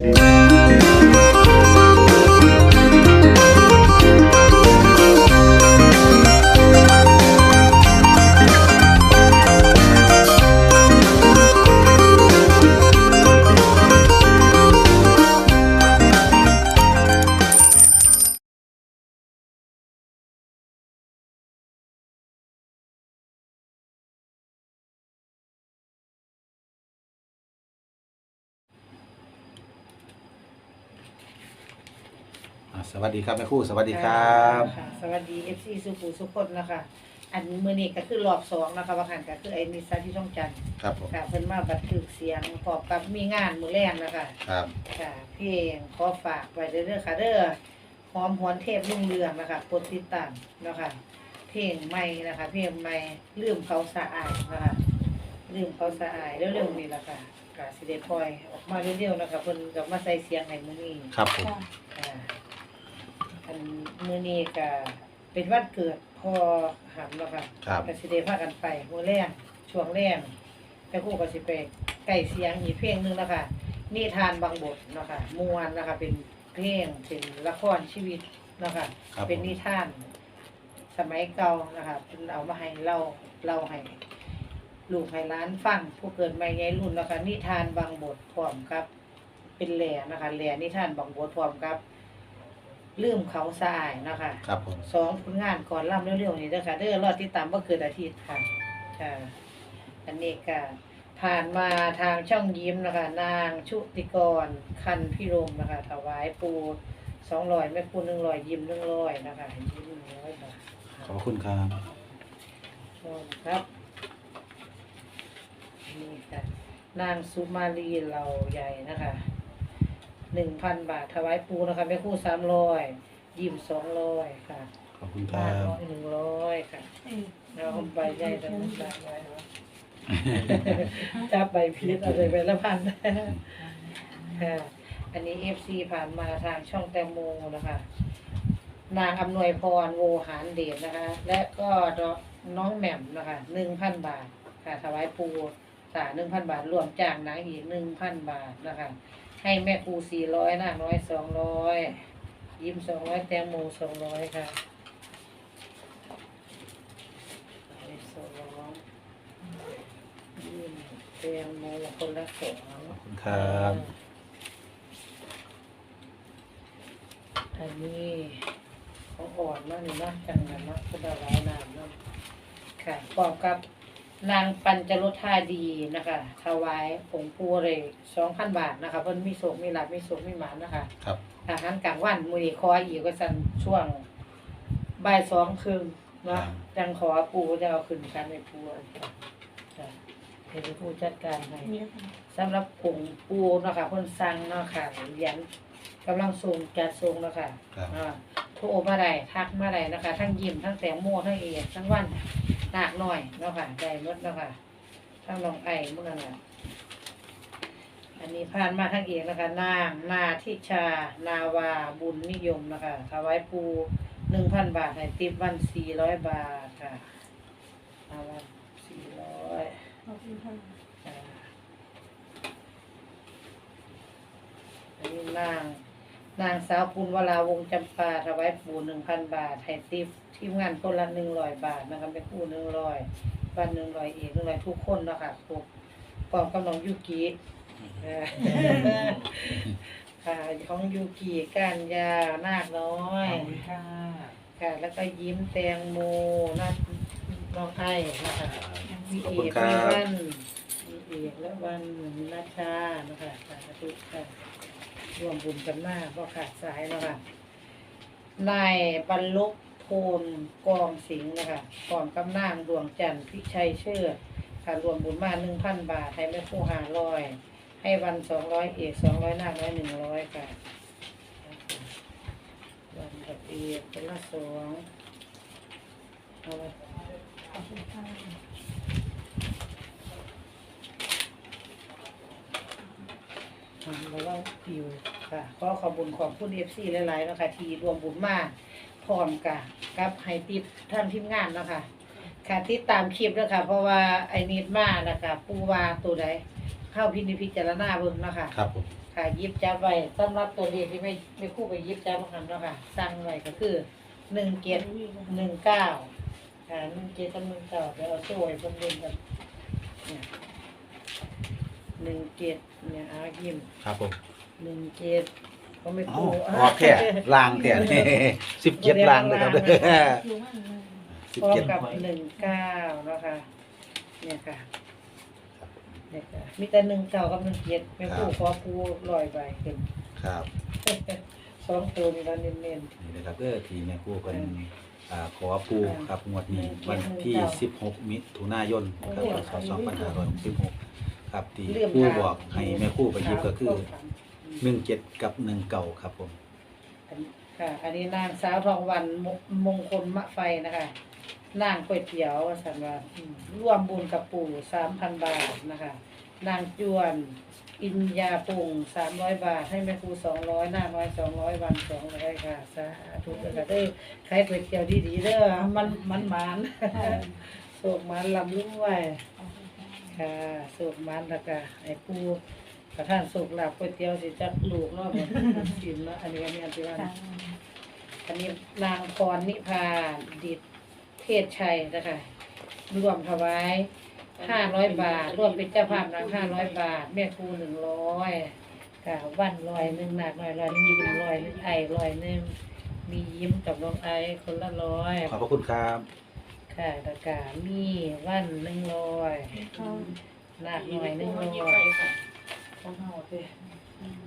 Música อ่าสวัสดีครับแม่ครู่สวัสดีครับค่ะสวัสดี FC สุขุสุขคนนะคะอันมือนี้ก็คือรอบสองนะคะว่าหันก็คือไอ้นิสสันที่ช่องจันทร์ครับผมค่ะเพิ่นมาบันทึกเสียงพร้อมกับมีงานมือแรงนะคะครับค่ะเพลงขอฝากไว้เด้อๆค่ะเด้อหอมหวนเทพรุ่งเรืองนะคะกดติดตามนะคะเพลงใหม่นะคะเพลงใหม่ลืมเขาสะอายนะคะลืมเขาสะอายเร็วๆนี้ล่ะค่ะก็สิได้ปล่อยออกมาเร็วๆนะคะเพิ่นก็มาใส่เสียงให้มื้อนี้ ครับผมอ่า อันมื้อนี้ก็เป็นวันเกิดพ่อหำแล้วค่ะครับ ก็สิได้พากันไปมื้อแรงช่วงแรงแต่ครูก็สิไปใกล้เสียงอีกเพลงหนึงแล้วค่ะนิทานบางบทเนาะค่ะม่วนนะคะเป็นเพลงเป็นละครชีวิตเนาะค่ะ ครับเป็นนิทาน สมัยเก่านะคะเป็นเอามาให้เล่าเล่าให้ลูกให้ร้านฟังผู้เกิดใหม่ใหญ่รุ่นนะคะนิทานบางบทพร้อมครับ เป็นแหล่นะคะแหล่นิทานบางบทพร้อมครับ ลืมเขาสะอายนะคะครับผมสองผลงานก่อนล่ำเร็วๆนี้เด้อค่ะเด้อรอดที่ตามว่าเกิดอาทิตย์ค่ะค่ะอันนี้ก็ผ่านมาทางช่องยิ้มนะคะ นางชุติกรคันพิรมนะคะ ถวายปูสองร้อยแม่ปูหนึ่งร้อยยิ้มหนึ่งร้อยนะคะยิ้มหนึ่งร้อยบาทขอบคุณครับขอบคุณครับนี่ค่ะนางสุมาลีเหล่าใหญ่นะคะ หนึ่งพันบาทถวายปูนะคะแม่คู่สามร้อยยิ้มสองร้อยค่ะขอบคุณคห้ารับร้อยหนึ่งร้อยค่ะแล้วใบใหญ่ทั้งนั้นได้จับใบพีชเอาไปใบละพันค่ะอันนี้เอฟซีผ่านมาทางช่องแตงโมนะคะ นางอำนวยพรโวหารเดชนะคะ และก็น้องแหม่มนะคะหนึ่งพันบาท ค่ะถวายปูสาหนึ่งพันบาท รวมจ้างนางอีกหนึ่งพันบาทนะคะ ให้แม่ครูสี่ร้อยนางน้อยสองร้อยยิ้มสองร้อยแตงโมสองร้อยค่ะสองร้อยยิ้มแตงโมคนละสองขอบคุณครับอันนี้ของอ่อนมากเลยนะจังเลยนะก็ได้หลายนามเนาะค่ะพร้อมกับ นางปัญจรท่าดีนะคะถวายผงปูเลยสองพันบาทนะคะเพิ่นมีโศกมีหลับมีโศกมีหมานนะคะครับ อาหารกลางวันมือนี้ขออีกก็สั่นช่วงบ่ายสองครึ่งเนาะจังขอปูจะเอาขึ้นกันในปูจ้ะเดี๋ยวปูจัดการให้สำหรับผงปูเนาะค่ะเพิ่นสั่งเนาะค่ะเหรียญกำลังส่งจัดส่งเนาะค่ะครับอ่าโทรมาได้ทักมาได้นะคะ ทั้งยิ้มทั้งแตงโมทั้งเอกทั้งวัน หนักหน่อยเนาะค่ะได้หมดเนาะค่ะทั้งน้องไอ้เมื่อนั้นน่ะอันนี้ผ่านมาทั้งเอกนะคะนางนาทิชานาวาบุญนิยมนะคะถวายปูหนึ่งพันบาทให้ติปวันสี่ร้อยบาทค่ะเอาวันสี่ร้อยอ่าอันนี้นาง นางสาวปุณวราวงศ์จำปาถวายปู่หนึ่งพันบาทให้ติปทีมงานคนละหนึ่งร้อยบาทนะคะเป็นคู่หนึ่งร้อยบ้านหนึ่งร้อยเอกหนึ่งร้อยทุกคนเนาะคะครบพร้อมกับน้องยูกิเออค่ะของยูกิก้านยานาคน้อยค่ะ แล้วก็ยิ้มแตงโมนัดน้องไอ้นะคะมีขอบเอคุณกครัมีบ วันมีเอกและวันนัชชานะคะสาธุค่ะ รวมบุญกันมากก็ขาดสายเนาะคะนายบรรลุโพลกองสิงห์นะคะกอนกำนางดวงจันทร์พิชัยเชื่อค่ะรวมบุญมาหนึ่งพันบาท ให้แม่ผู้หาร้อยให้วันสองร้อยเอกสองร้อยหน้าร้อยหนึ่งร้อยค่ะวันกับเอกเป็นละสองเอาไว้ ค่ะแล้วก็ปิวค่ะก็ขอบคุญขอบคุณเอฟซีหลายๆเนาะคะที่รวมบุญมาพร้อมกับกับไฮติดท่านทีมงานเนาะคะค่ะติดตามคลิปแล้วค่ะ เพราะว่าไอ้นิดมานะคะปูว่าตัวใดเข้าพินิจพิจารณาเบิ่งเนาะคะครับผมคค่ะยิบจับไว้สำหรับตัวเลขที่ไม่ไม่คู่ไปยิบจับมาหันเนาะค่ะสั่งไว้ก็คือหนึ่งเกียรหนึ่งเก้าค่ะหนึ่งเกียรกับหนึ่งเก้าเดี๋ยวเอาช่วยเพิ่มเล่นกันเนี่ยห นึ่งเกียรเนี่ยเอายิ้มครับผมหนึ่งเกียรก็ไม่อ๋อคู่ออกแค่ลางแค่สิบเจ็ดลางเลยครับสิพบร้อมเจ็ดกับหนึ่งเก้าเนาะค่ะเนี่ยค่ะเนี่ยค่ะมีแต่หนึ่งเก้ากับหนึ่งเกียรไม่คู่ขอคู่ลอยไปขึ้นครับสองตัวนี่เราเน้นนี่นะครับเด้อทีแม่ครู่เป็นอืมอ่าขอปูครับงวดนี้อืมวันที่เก้า16 มิถุนายนครับโอ้พศ2566 ครับที่ๆเรื่องปูทางบอกให้แม่ครู่ไปหยิบก็คือครับ17กับ1เก่าครับผม ค่ะ อันนี้นางสาวทองวันมมงคลมะไฟนะคะนางก๋วยเตี๋ยวสันว่าอืมร่วมบุญกับปู่สามพันบาทนะคะ นางจวน อินยาปงสามร้อยบาท ให้แม่ครูสองร้อยหน้าน้อยสองร้อยวันสองร้อยค่ะสาธุเลยค่ะเด้อใครก๋วยเตี๋ยวดีๆเด้อมันมันหมาน โศกหมันลำรุ่ย ค่ะโศกมันแล้วก็ไอ้ปูประท่านโศกลาบก๋วยเตี๋ยวสิจักลูกเนาะแบบกินเนาะอันนี้อันนี้อันที่ว่านะอันนี้นางพรนิพาดิตเทศชัยนะคะรวมถวายห้าร้อยบาท รวมเป็นเจ้าภาพนางห้าร้อยบาท แม่ครูหนึ่งร้อยกาวันร้อยหนึ่งหนักหน่อยร้อยหนึงยิ้มร้อยหนึงไอร้อยหนึ่งมียิ้มกับน้องไอคนละร้อยขอบพระคุณครับ ค่ะตะกามีวันหนึ่งร้อยหนักหน่อยหนึ่งร้อยของเฮาเด้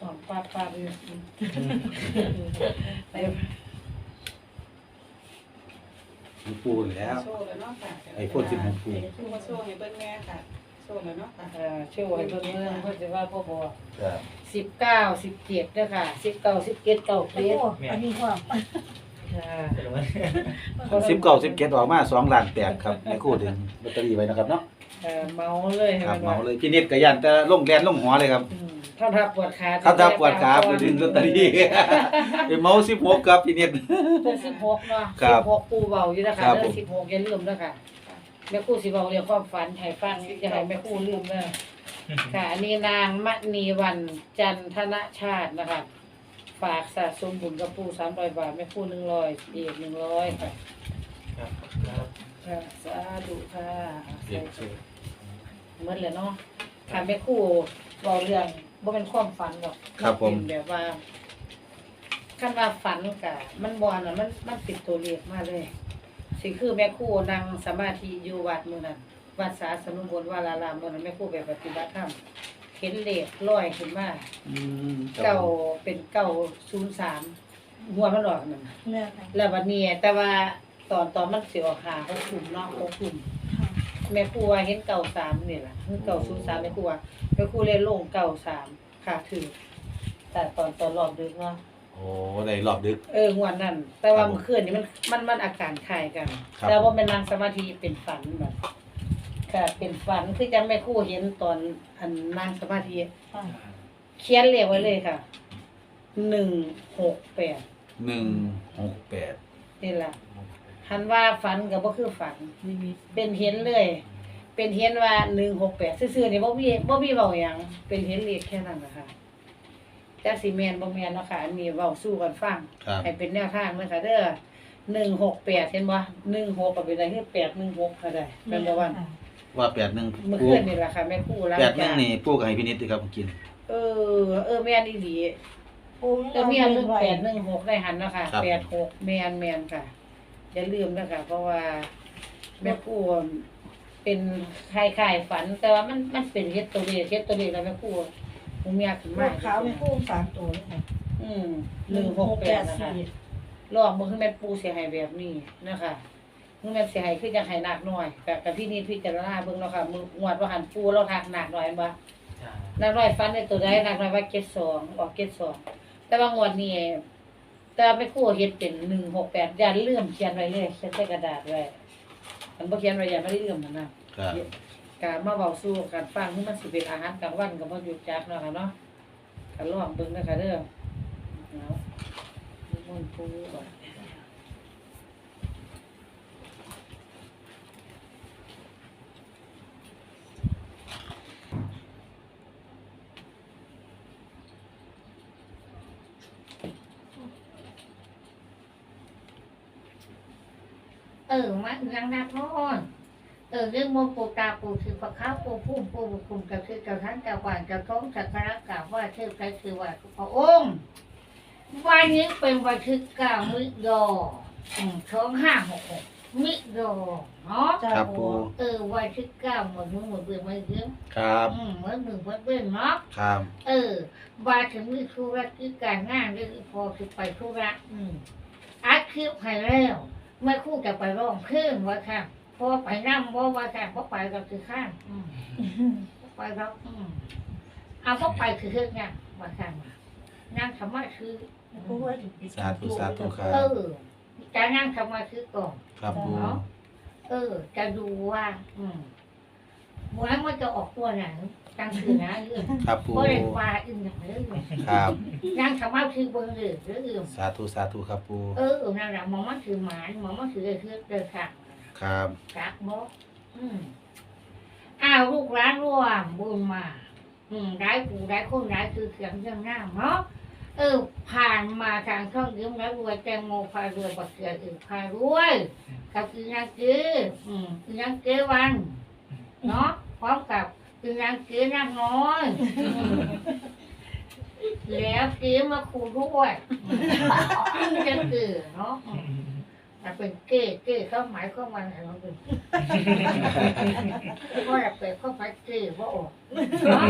สอนป้าป้าอยู่ไปมีปูอยู่แล้ว โชว์แล้วเนาะค่ะไอ้พวกสิบหกปูชูมาโชว์ให้เบิ่งแม่ค่ะ โชว์แล้วเนาะค่ะเอ่อช่วยเพิ่นเรื่องเพิ่นสิว่าพ่อบอกครับสิบเก้าสิบเจ็ดเด้อค่ะสิบเก้าสิบเจ็ดเก้าเจ็ด อันนี้ว่า ค่ะสิบเก้าสิบเจ็ดออกมาสองล้านแปดครับแม่ครู่ดึงลอตเตอรี่ไว้นะครับเนาะเอ่อเมาเลยครับให้เหมาว่าเลยพี่นิดกับยันแต่ลงแลนลงหัวเลยครับอืมเท่าทับปวดขาถ้าถ้าปวดขาไปดึงลอตเตอรี่ไปเมาสิบหกครับพี่นิดเป็นสิบหกเนาะครับสิบหกปูเบาอยู่นะคะครับเรื่ผอมงสิบหกอย่าลืมเด้อค่ะแม่ครู่สิเบาเรียกความฝันให้ฟังจะให้แม่ครู่ลืมเด้อค่ะอันนี้นางมณีวันจันทนชาตินะคะ ฝากสะสมบุญกับปู่สามร้อยบาทแม่คู่หนึ่งร้อยเอกหนึ่งร้อยค่ะค่ะสาธุค่ะใส่ชุดเหมือนเลยเนาะค่ะแม่ครู่เว้าเรื่องบ่าเป็นความฝันหรอกครับผมนเป็นแบบว่าคันว่าฝันกะมันบ่น่ะมันมันติดตัวเลขมากเลย สิคือแม่คู่นั่งสมาธิอยู่วัดมือนั้นวัดสาสนุบลวารารามมือนั้นแม่คู่ไปปฏิบัติธรรม เห็นเลขลอยขึ้นมาอืมเก้าเป็นเก้าศูนย์สามหัวมันออกนั่นน่ะแม่ค่ะแล้ววันนี้แต่ว่าตอนตอนมันสิออกหาเขาคุมเนาะเขาคุมแม่ครูว่าเห็นเก่าสามนี่แหละคือเก่าศูนย์สามแม่ครูว่าแม่ครูเลยลงเก่าสามค่ะถือ แต่ตอนตอนรอบดึกเนาะโอ้ได้รอบดึก เอองวดนั้นแต่ว่าครับผมเมื่อคืนนี่มันมันมันอาการคล้ายกัน ครับ แต่ว่าเป็นนางสมาธิเป็นฝันแบบ ค่ะเป็นฝันคือจังแม่ครูเห็นตอนอันนางสมาธิค่ะเขียนเลขไว้เลยค่ะหนึ่งหกแปดหนึ่งหกแปดนี่แหละหันว่าฝันกับว่าคือฝัน นิมิตเป็นเห็นเลย เป็นเห็นว่าหนึ่งหกแปดซื่อๆนี่บ่มีบ่มีเบาหยังเป็นเห็นเลขแค่นั้นนะคะจักสิแมนบ่แมนเนาะค่ะอันนี้เว้าสู้กันฟัง ครับ ให้เป็นแนวทางเลยค่ะเด้อหนึ่งหกแปดเห็นบ่หนึ่งหกก็เป็นอะไรคือแปดหนึ่งหกก็ได้เป็นบ่วัน ว่าแปดหนึ่งเมื่อปูคืนนี่แหละค่ะแม่ครู่ล้างแปดหนึ่จางนนี่ปูกับให้พี่นิดดีครับผมกินเออ เออแม่นอีหลีปูเออมีอันหนึงแปดหนึ่งหกได้หันเนาะค่ะครับแปดหกแมนแมนค่ะอย่าลืมนะคะเพราะว่าแม่ครู่เป็นคล้ายๆฝัน แต่ว่ามันมันเป็นเฮ็ดตัวเลขเฮ็ดตัวเลขแล้วแม่ครู่ผมอยากขึ้นลูมากขาวเป็นปูสามตัวเลยค่ะอืมหนึ่งหกแปดนะคะสี่รอบมือขึ้นแม่ปูเสียหายแบบนี้นะคะ มือแม่เสียหายขึ้นจะหายหนักหน่อยกับกับพี่นี่พี่จารณาเบิ่งเนาะค่ะมืองวดว่าหันปูเราหักหนักหน่อยบ่หนักหน่อยฟันในตัวใดหนักหน่อยว่าเก็ดสองออกเก็ดสองแต่ว่างวดนี้แต่ว่าไม่คู่เฮ็ดเป็นหนึ่งหกแปดอย่าลืมเขียนไว้เลยเขียนใส่กระดาษไว้มันบ่เขียนไว้อย่าไม่ได้ลืมมันนะ ครับ การมาเว้าสู่การฟังนี่มันสิเป็นอาหารกลางวันก็บ่หยุดจักเนาะค่ะเนาะก็ลองเบิ่งนะคะเด้อเอามันต์ปูก่อน อ ออมาอียังนักนอนเออเรื่องมนต์ปูตาปูคือพระข้าวปูพุ่มปูบุคุมกับคือเจ้าท่านเจ้าบ้านเจ้าท้องสักการะกราบว่าเทพไตรคือว่าพระองค์วันนี้เป็นวันที่เก้ามิถุนายนสองห้าหกหกมิถุนายเนาะจ้าครับปูเออวันที่เก้าหมดมือหมดเบื่อไม่เยอะครับอืมเหมือนหนึ่งเหมือนเบื่อเนาะครับ เออว่าถึงมีธุระกิจการงานหรือพอคือไปธุระอืมอัดคลิปให้แล้ว เมื่อครู่จะไปร้องเพลงว่าค่ะพอไปนั่งว่าว่าค่ะพอไปก็คือข้างอืมบ่ไปแล้วอืมเอาพอไปคือเรื่องงานว่าค่ะนั่งสมาธิปูว่าถึงปีสาธุสาธุครับเออจะนั่งสมาธิก่อนครับปูเออ จะดูว่า อืม ว่ามันจะออกตัวไหนตั้งคือนะเรื่องครับปูก็เลยว่าอึ้งอย่างเรื่องครับนั่งสมาธิเบิ่งเรื่องเรื่องสาธุสาธุครับปูเออนั่นแหละมองมันถือหมานมองมันถือเรื่องเดินทางครับกักบ่อืมอ้าวลูกร้านร่วมบุญมา อืมได้ผู้ได้คนได้คือเสียงเรื่องหน้าเนาะเออ ผ่านมาทางช่องยิ้มแล้วรวยแตงโมพารวยบักเสืออื่นพารวยกับอีนางเก๋อืมอีนางเก๋วัน เนาะพ ร้อมกับอีนางเก๋นางน้อยอืมแล้วเก๋มาคูด้วยอืมจะเก๋เนาะอืมแต่เป็นเก๋เก๋เข้าหมายเข้ามาไหนมันเป็นเพราะแบบเป็นเข้าไปเก๋ว่าออกเนาะ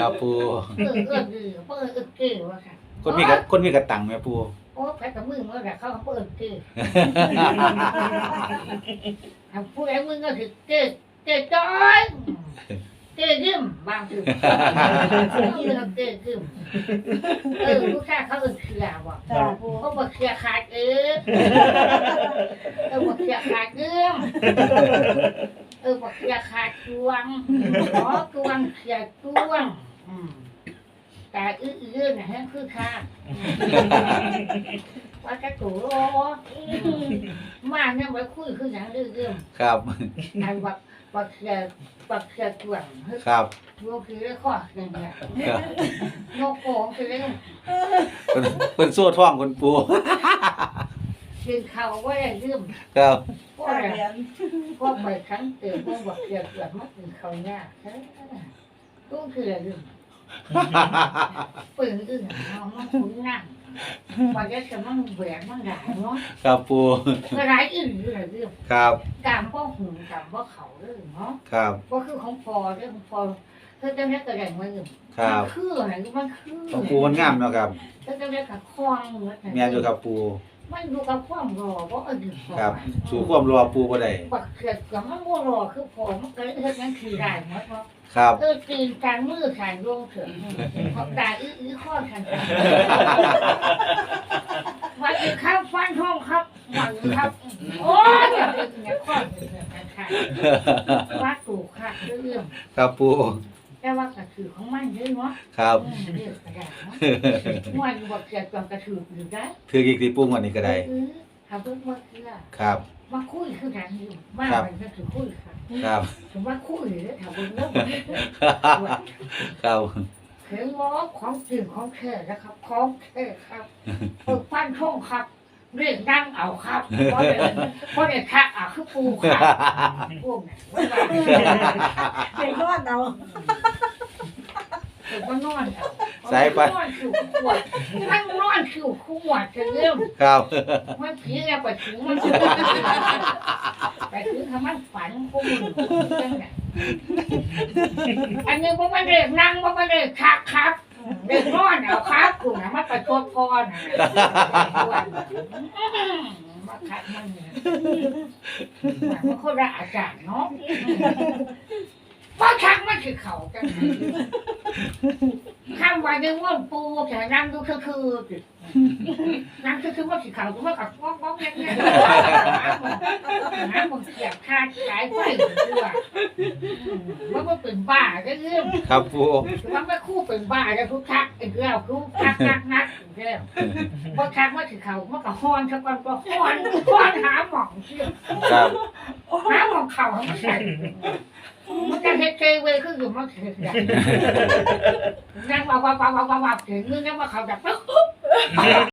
ครับปูเออเออดีเพราะเออเออเก๋ว่าค่ะคนมีกับคนมีกระตังไหมปูโอ้แพ้กับมือเมื่อไหร่เขาเปิดเก๋ทำผู้ใดมือก็คือเก๋ เก๋จ้อยเก๋ยิ้มบางทีเก๋เก๋ยิ้มเออลูกชายเขาเออเสียว่ะจ้าปูเขาบอกเสียขาดเออเออบอกเสียขาดเอื้อมเออบอกเสียขาดจวงอ๋อจวงเสียจวงอืมแต่อื้ออื้อนะฮะคือขาดว่าจะถูโอมาเนี่ยไว้คุยคืออย่างเรื่องครับอันบัก บักเสียบักเสียจวงเฮ้ยครับรวมคือได้ข้ออย่างเงี้ยโนโกงคือได้เพิ่นเพิ่นสู้ท้องคนปูกินข้าวว่าได้ลืมครับพวกจ้าอะไรเรียนพวกไปครั้งเตือนพวกบอกเกี่ยวกับมักกินข้าวยากเฮ้ยตู้คืออะไรลืมปืนอื่นเอามันคุ้นนั่ง ว่าจะจะมันแหวนมันหลายเนาะครับปูกระไรอื่นคืออะไรลืมครับกามพ่อหุ่นกามพ่อเขาเรื่องเนาะครับก็คือของพอเรื่องของพอเธอจะเรียกกระไรมาลืมครับมันคืออะไรมันคือของปูมันงามเนาะครับเธอจะเรียกกับคลองเหมือนแม่นอยู่ครับปู มันดูกับความรอเพราะอื่นครับ สู่ความรอปูบ่ได้บักเกิดกับมันว่ารอคือพอมันก็เลยเฮ็ดนั่นคือได้หมดเนาะครับ เออตีนการมือขานรวงเถิงเพราะตาอื้ออื้อข้อขันกันวันนี้ครับฟันทองครับวันนี้ครับ โอ้ยอย่าไปเนี่ยข้อเถิงกันค่ะว่าถูกค่ะเรื่อง ครับปู แต่ว่ากระถือของมันเยอะเนาะครับอืมเรียกกระดาษเนาะวันบอกเกิดกับกระถืออยู่ได้ถืออีกทีปูงวันนี้ก็ได้ เออทำเพื่อว่าเชื่อครับ มาคุยคือกันอยู่บ้านมันก็คือคุยค่ะครับ ถึงว่าคุยแล้วทำเป็นเรื่องครับเห็นว่าของจริงของแท้นะครับ ของแท้ครับเออฟันทงครับ เรียกนั่งเอาครับเพราะเด็กเพราะเด็กทักอะคือปูครับพวกนั้นว่าว่าเป็นนวดเอาเด็กว่านอนเอาใส่ไปนอนคิวขวดมันนอนคิวขวดจะเริ่มครับมันผีแล้วไปถึงมันไปถึงทำมันฝันพวกมึงจังไงอันนี้พวกมันเรียกนั่งพวกมันเรียกทักครับ เด็กนอนเอาครับกูนะมาประชดพ่อนะมาคัดมันเนี่ยมันคนละอาจารย์เนาะว่าทักมันคือเขาจังข้ามวันในึงว่าปูแต่นั่งดูคือคือนั่งคือคือว่าคือเขาตัวกับฟ้องฟ้องยังไงน้ำมันเสียบคาดสายไฟด้วยว่ามันเป็นบ้าก็เรื่องครับปูมันไม่ เป็นบ้าแล้วทุกคักไอ้เรื่องทุกคักนักนักเรื่อพุกคักมาถึงเขามันก็ฮ้อนเขาก่อนก็ฮ้อนฮ้อนหาหม่องเชื่อครับหาหม่องเข่าให้มันใส่มันจะเฮ็ดเจเวขึ้นอยู่มันเถื่อย่างนั่งว่าว่าว่าว่าว่าถึงนั่งว่าเขาจะปึ๊บ